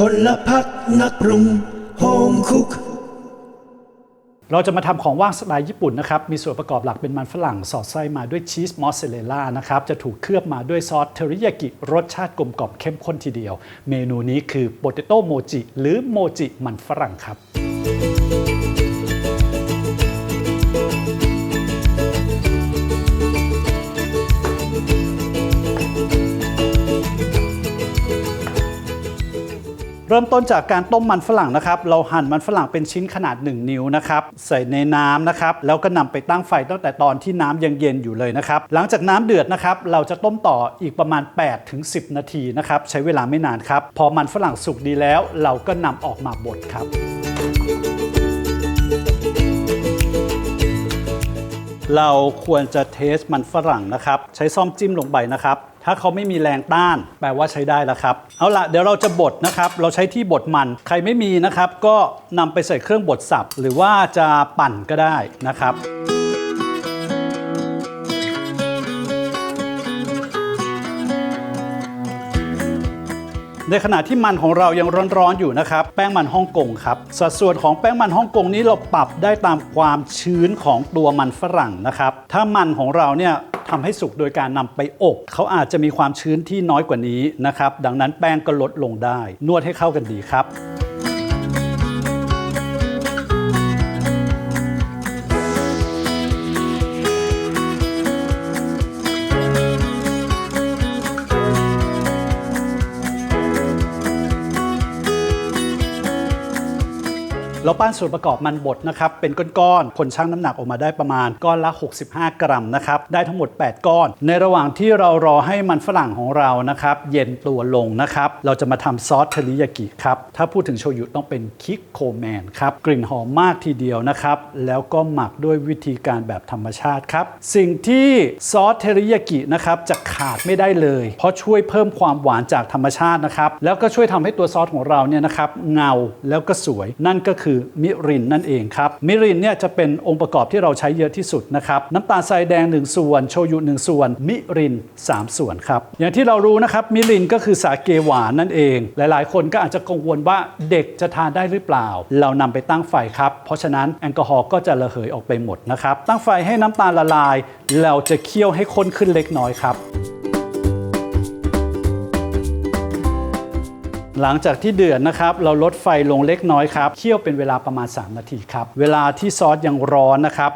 พลพักนักปรุงโฮมคุก เราจะมาทำของว่างสไตล์ญี่ปุ่นนะครับ มีส่วนประกอบหลักเป็นมันฝรั่ง สอดไส้มาด้วยชีสมอสซาเรลล่านะครับ จะถูกเคลือบมาด้วยซอสเทอริยากิรสชาติกลมกล่อมเข้มข้นทีเดียว เมนูนี้คือโปเตโต้โมจิหรือโมจิมันฝรั่งครับ เริ่มต้นจากการต้มมันฝรั่งนะครับ เราหั่นมันฝรั่งเป็นชิ้นขนาด 1 นิ้วนะครับ ใส่ในน้ำนะครับ แล้วก็นำไปตั้งไฟตั้งแต่ตอนที่น้ำยังเย็นอยู่เลยนะครับ หลังจากน้ำเดือดนะครับ เราจะต้มต่ออีกประมาณ8ถึง10 นาทีนะครับ ใช้เวลาไม่นานครับ พอมันฝรั่งสุกดีแล้ว เราก็นำออกมาบดครับเราควรจะเทสมันฝรั่งนะครับ ใช้ซ่อมจิ้มลงไปนะครับ ถ้าเขาไม่มีแรงต้าน แปลว่าใช้ได้แล้วครับ เอาละเดี๋ยวเราจะบดนะครับ เราใช้ที่บดมัน ใครไม่มีนะครับ ก็นำไปใส่เครื่องบดสับ หรือว่าจะปั่นก็ได้นะครับ ในขณะที่มันของเรายังร้อนๆอยู่นะครับ แป้งมันฮ่องกงครับ สัดส่วนของแป้งมันฮ่องกงนี้เราปรับได้ตามความชื้นของตัวมันฝรั่งนะครับ ถ้ามันของเราเนี่ยทำให้สุกโดยการนำไปอบ เขาอาจจะมีความชื้นที่น้อยกว่านี้นะครับ ดังนั้นแป้งก็ลดลงได้ นวดให้เข้ากันดีครับ เราปั้นส่วนประกอบมันบดนะครับเป็นก้อนๆคนชั่งน้ำหนักออกมาได้ประมาณก้อนละ 65 กรัมนะครับได้ทั้งหมด 8 ก้อน ในระหว่างที่เรารอให้มันฝรั่งของเรานะครับเย็นตัวลงนะครับเราจะมาทำซอสเทริยากิครับถ้าพูดถึงโชยุต้องเป็นคิกโคแมนครับกลิ่นหอมมากทีเดียวนะครับแล้วก็หมักด้วยวิธีการแบบธรรมชาติครับสิ่งที่ซอสเทริยากินะครับจะขาดไม่ได้เลย เพราะช่วยเพิ่มความหวานจากธรรมชาตินะครับแล้วก็ช่วยทำให้ตัวซอสของเราเนี่ยนะครับเงาแล้วก็สวยนั่นก็คือคือมิรินนั่นเองครับ มิรินเนี่ยจะเป็นองค์ประกอบที่เราใช้เยอะที่สุดนะครับ น้ำตาลทรายแดง 1 ส่วน โชยุ 1 ส่วน มิริน 3 ส่วนครับ อย่างที่เรารู้นะครับ มิรินก็คือสาเกหวานนั่นเอง หลายๆ คนก็อาจจะกังวลว่าเด็กจะทานได้หรือเปล่า เรานำไปตั้งไฟครับ เพราะฉะนั้นแอลกอฮอล์ก็จะระเหยออกไปหมดนะครับ ตั้งไฟให้น้ำตาลละลาย เราจะเคี่ยวให้ข้นขึ้นเล็กน้อยครับ หลังจากที่เดือดนะครับ เราลดไฟลงเล็กน้อยครับเคี่ยวเป็นเวลาประมาณ 3 นาทีครับ เวลาที่ซอสยังร้อนนะครับ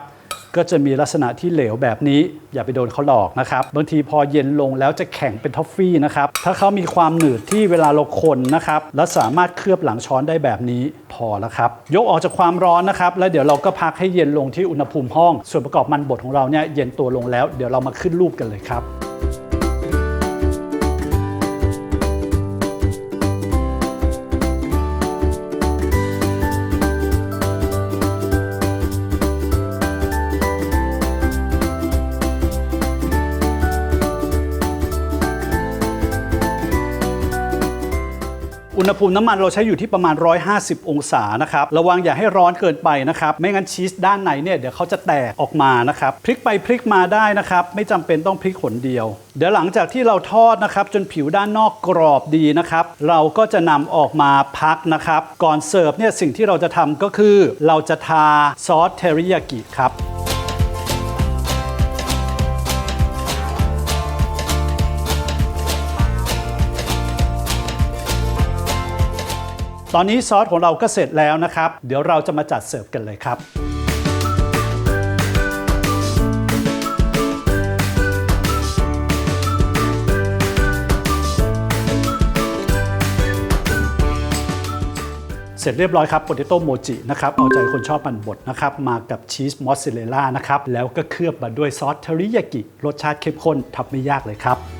ก็จะมีลักษณะที่เหลวแบบนี้ อย่าไปโดนเขาหลอกนะครับ บางทีพอเย็นลงแล้วจะแข็งเป็นทอฟฟี่นะครับ ถ้าเขามีความหนืดที่เวลาเราคนนะครับ แล้วสามารถเคลือบหลังช้อนได้แบบนี้พอแล้วครับ ยกออกจากความร้อนนะครับ แล้วเดี๋ยวเราก็พักให้เย็นลงที่อุณหภูมิห้อง ส่วนประกอบมันบดของเราเนี่ยเย็นตัวลงแล้ว เดี๋ยวเรามาขึ้นรูปกันเลยครับ อุณหภูมิน้ำมันเราใช้อยู่ที่ประมาณ 150 องศานะครับ ระวังอย่าให้ร้อนเกินไปนะครับ ไม่งั้นชีสด้านในเนี่ยเดี๋ยวเขาจะแตกออกมานะครับพลิกไปพลิกมาได้นะครับ ไม่จำเป็นต้องพลิกหนเดียว เดี๋ยวหลังจากที่เราทอดนะครับ จนผิวด้านนอกกรอบดีนะครับ เราก็จะนำออกมาพักนะครับ ก่อนเสิร์ฟเนี่ยสิ่งที่เราจะทำก็คือ เราจะทาซอสเทริยากิครับ ตอนนี้ซอสของเราก็เสร็จแล้วนะครับ เดี๋ยวเราจะมาจัดเสิร์ฟกันเลยครับ เสร็จเรียบร้อยครับโปเตโต้โมจินะครับ เอาใจคนชอบมันบดนะครับ มากับชีสมอสซาเรลล่านะครับ แล้วก็เคลือบมาด้วยซอสเทริยากิ รสชาติเข้มข้นทำไม่ยากเลยครับ